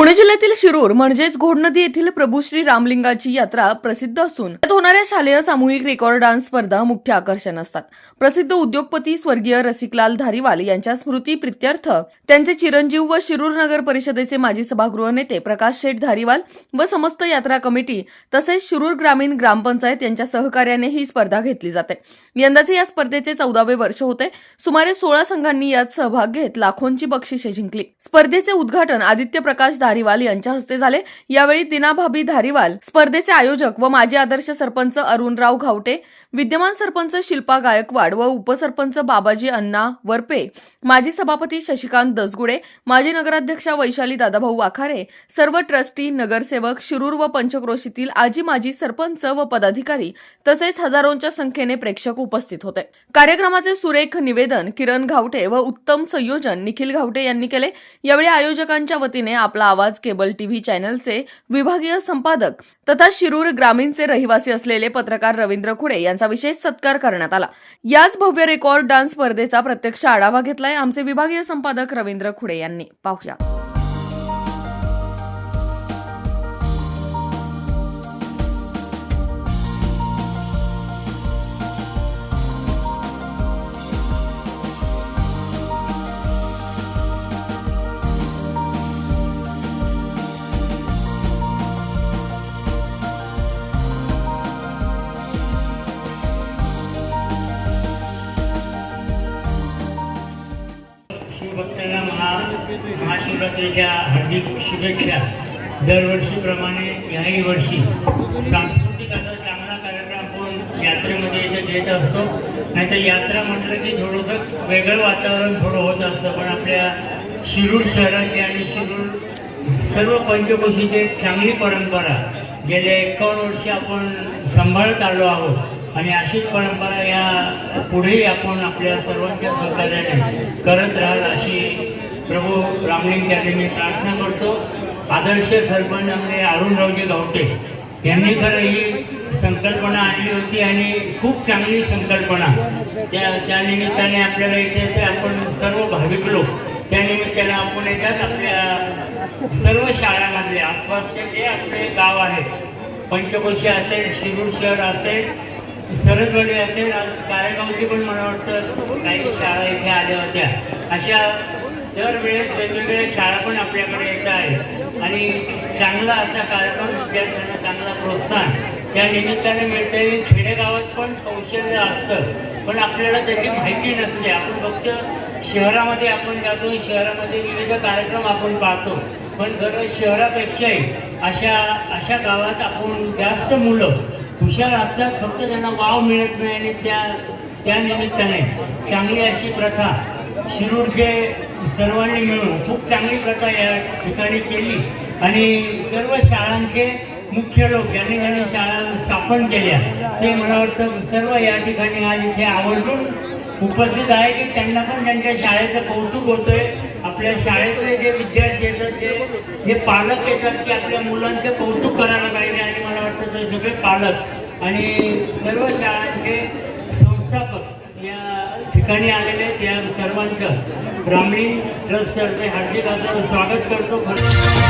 पुणे जिल्ह्यातील शिरूर म्हणजेच घोडनदी येथील प्रभू श्री रामलिंगाची यात्रा प्रसिद्ध असून त्यात होणाऱ्या शालेय सामूहिक रेकॉर्ड डान्स स्पर्धा मुख्य आकर्षण असतात. प्रसिद्ध उद्योगपती स्वर्गीय रसिकलाल धारीवाल यांच्या स्मृती प्रित्यर्थ त्यांचे चिरंजीव व शिरूर नगर परिषदेचे माजी सभागृह नेते प्रकाश शेठ धारीवाल व समस्त यात्रा कमिटी तसेच शिरूर ग्रामीण ग्रामपंचायत यांच्या सहकार्याने ही स्पर्धा घेतली जाते. यंदाचे या स्पर्धेचे चौदावे वर्ष होते. सुमारे सोळा संघांनी यात सहभाग घेत लाखोंची बक्षिसे जिंकली. स्पर्धेचे उद्घाटन आदित्य प्रकाश धारीवाल यांच्या हस्ते झाले. यावेळी दिनाभाबी धारीवाल स्पर्धेचे आयोजक व माजी आदर्श सरपंच अरुणराव घावटे विद्यमान सरपंच शिल्पा गायकवाड व उपसरपंच बाबाजी अण्णा वरपे माजी सभापती शशिकांत दसगुडे माजी नगराध्यक्षा वैशाली दादाभाऊ वाखारे सर्व ट्रस्टी नगरसेवक शिरूर व पंचक्रोशीतील आजी माजी सरपंच व पदाधिकारी तसेच हजारोंच्या संख्येने प्रेक्षक उपस्थित होते. कार्यक्रमाचे सुरेख निवेदन किरण घावटे व उत्तम संयोजन निखिल घावटे यांनी केले. यावेळी आयोजकांच्या वतीने आपला आवाज केबल टीव्ही चॅनलचे विभागीय संपादक तथा शिरूर ग्रामीणचे रहिवासी असलेले पत्रकार रवींद्र खुडे यांचा विशेष सत्कार करण्यात आला. याच भव्य रेकॉर्ड डान्स स्पर्धेचा प्रत्यक्ष आढावा घेतलाय आमचे विभागीय संपादक रवींद्र खुडे यांनी. पाहूया. महाशिवरात्रीच्या हार्दिक शुभेच्छा. दरवर्षीप्रमाणे याही वर्षी सांस्कृतिक असा चांगला कार्यक्रम आपण यात्रेमध्ये इथे घेत असतो. नाहीतर यात्रा म्हटलं की थोडंसं वेगळं वातावरण थोडं होत असतं पण आपल्या शिरूर शहराची आणि शिरूर सर्व पंचकोशीची एक चांगली परंपरा गेल्या एकावन्न वर्षी आपण सांभाळत आलो आहोत. आणि अशीच परंपरा या पुढेही आपण आपल्या सर्वांच्या सहकार्याने करत राहाल अशी प्रभू रामलिंग चरणी मी प्रार्थना करतो. आदर्श सरपंच आपले अरुणरावजी गावटे यांनी खरं ही संकल्पना आणली होती आणि खूप चांगली संकल्पना. त्या त्या निमित्ताने आपल्याला इथे ते आपण सर्व भाविक लोक त्या निमित्ताने आपण येतात आपल्या सर्व शाळांमधले आसपासचे जे आपले गाव आहेत पंचकोशी असेल शिरूर शहर असेल सरदवाडी असेल कारेगावची पण मला वाटतं काही शाळा इथे आल्या होत्या. अशा दरवेळेस वेगवेगळ्या शाळा पण आपल्याकडे येत आहेत. आणि चांगला असा कार्यक्रम विद्यार्थ्यांना चांगला प्रोत्साहन. त्या निमित्ताने मिळते. खेडेगावात पण कौशल्य असतं. पण आपल्याला त्याची माहिती नसते. आपण फक्त शहरामध्ये आपण जातो. शहरामध्ये विविध कार्यक्रम आपण पाहतो. पण गरज शहरापेक्षाही अशा अशा गावात आपण जास्त मुलं हुशार असतात. फक्त त्यांना वाव मिळत नाही आणि त्या त्या निमित्ताने चांगली अशी प्रथा शिरूरचे सर्वांनी मिळून खूप चांगली प्रथा या ठिकाणी केली. आणि सर्व शाळांचे मुख्य लोक ज्यांनी ज्यांनी शाळा स्थापन केल्या ते मला वाटतं सर्व या ठिकाणी आज इथे आवर्जून उपस्थित आहे की त्यांना पण त्यांच्या शाळेचं कौतुक होतं आहे आपल्या शाळेतले जे विद्यार्थी येतात ते जे पालक येतात की आपल्या मुलांचं कौतुक करायला पाहिजे आणि मला वाटतं ते सगळे पालक आणि सर्व शाळांचे संस्थापक या ठिकाणी आलेले त्या सर्वांचं. ग्रामीण ट्रस्टतर्फे हार्दिक असं स्वागत करतो. खरं